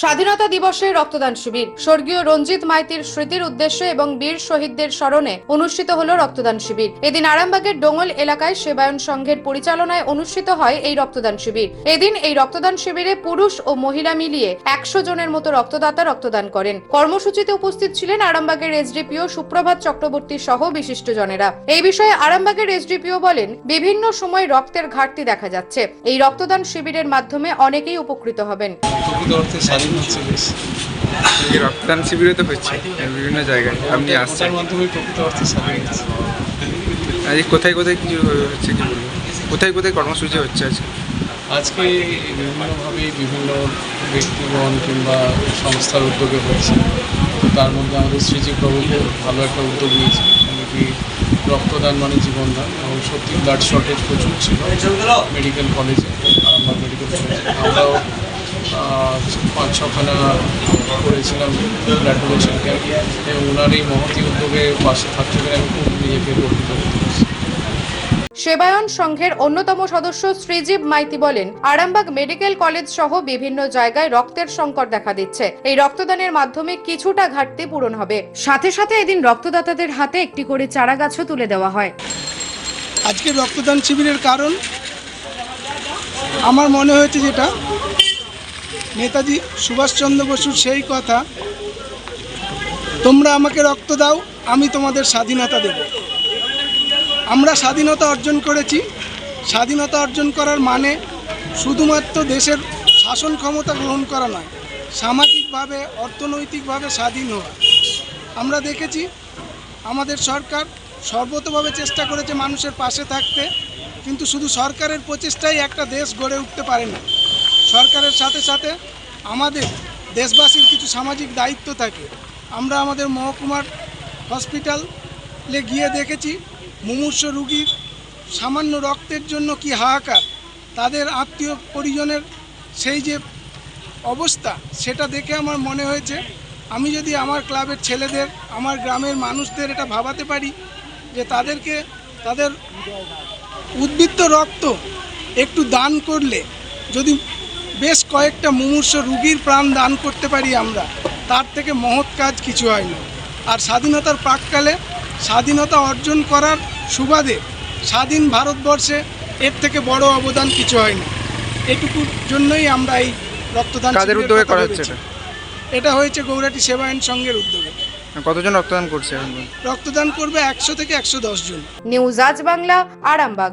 স্বাধীনতা দিবসে রক্তদান শিবির। স্বর্গীয় রঞ্জিত মাইতির স্মৃতির উদ্দেশ্যে এবং বীর শহীদদের স্মরণে অনুষ্ঠিত হল রক্তদান শিবির। এদিন আরামবাগের ডোঙল এলাকায় সেবায়ন সংঘের পরিচালনায় অনুষ্ঠিত হয় এই রক্তদান শিবির। এদিন এই রক্তদান শিবিরে পুরুষ ও মহিলা মিলিয়ে একশো জনের মতো রক্তদাতা রক্তদান করেন। কর্মসূচিতে উপস্থিত ছিলেন আরামবাগের এসডিপিও সুপ্রভাত চক্রবর্তী সহ বিশিষ্ট জনেরা এই বিষয়ে আরামবাগের এসডিপিও বলেন, বিভিন্ন সময় রক্তের ঘাটতি দেখা যাচ্ছে। এই রক্তদান শিবিরের মাধ্যমে অনেকেই উপকৃত হবেন। এই রক্তদান শিবিরও তো হচ্ছে বিভিন্ন জায়গায়। আপনি আসছেন। মাধ্যমে প্রকৃত অর্থে স্বাধীন হচ্ছে আজ কোথায় কোথায় কিছু হচ্ছে কি বলব? কোথায় কোথায় কর্মসূচি হচ্ছে আজকে? আজকে বিভিন্নভাবে বিভিন্ন ব্যক্তিগণ কিংবা সংস্থার উদ্যোগে হচ্ছে। তো তার মধ্যে আমাদের শ্রীজি প্রভুকে ভালো একটা উদ্যোগ নিয়েছে। কেন কি রক্তদান মানে জীবনদান। এবং সত্যি ব্লাড শর্টেজ প্রচুর ছিল। মেডিকেল কলেজে আরামবাগ মেডিকেল কলেজে আমরাও পাঁচ ছখানা করেছিলাম ব্লাড ডোনেশন ক্যাম্প ওনার এই মহতি উদ্যোগে পাশে থাকতে পেরে আমি খুব নিজেকে গর্বিত সেবায়ন সংঘের অন্যতম সদস্য শ্রীজীব মাইতি বলেন আরামবাগ মেডিকেল কলেজ সহ বিভিন্ন জায়গায় রক্তের সংকট দেখা দিচ্ছে। এই রক্তদানের মাধ্যমে কিছুটা ঘাটতি পূরণ হবে। সাথে সাথে এদিন রক্তদাতাদের হাতে একটি করে চারা গাছও তুলে দেওয়া হয়। আজকে রক্তদান শিবিরের কারণ আমার মনে হয়েছে যেটা নেতাজি সুভাষচন্দ্র বসুর সেই কথা, তোমরা আমাকে রক্ত দাও, আমি তোমাদের স্বাধীনতা দেব। আমরা স্বাধীনতা অর্জন করেছি। স্বাধীনতা অর্জন করার মানে শুধুমাত্র দেশের শাসন ক্ষমতা গ্রহণ করা নয়, সামাজিকভাবে, অর্থনৈতিকভাবে স্বাধীন হওয়া। আমরা দেখেছি আমাদের সরকার সর্বতভাবে চেষ্টা করেছে মানুষের পাশে থাকতে, কিন্তু শুধু সরকারের প্রচেষ্টাই একটা দেশ গড়ে উঠতে পারে না। সরকারের সাথে সাথে আমাদের দেশবাসীর কিছু সামাজিক দায়িত্ব থাকে। আমরা আমাদের মহকুমার হসপিটালে গিয়ে দেখেছি, মুমূর্ষ রুগীর সামান্য রক্তের জন্য কি হাহাকার। তাদের আত্মীয় পরিজনের সেই যে অবস্থা, সেটা দেখে আমার মনে হয়েছে, আমি যদি আমার ক্লাবের ছেলেদের, আমার গ্রামের মানুষদের এটা ভাবাতে পারি যে তাদেরকে, তাদের উদ্বৃত্ত রক্ত একটু দান করলে, যদি বেশ কয়েকটা মুমূর্ষ রুগীর প্রাণ দান করতে পারি আমরা। তার থেকে মহৎ কাজ কিছু হয় না। আর স্বাধীনতার প্রাককালে স্বাধীনতা অর্জন করার সুবাদে স্বাধীন ভারতবর্ষে এর থেকে বড় অবদান কিছু হয় না। এটুকুর জন্যই আমরা এই রক্তদান কাদের উদ্যোগে করা হচ্ছে এটা? এটা হয়েছে গৌরাটি সেবায়ন সংঘের উদ্যোগে। কতজন রক্তদান করছে রক্তদান করবে একশো থেকে একশো দশ জন। নিউজ আজ বাংলা আরামবাগ।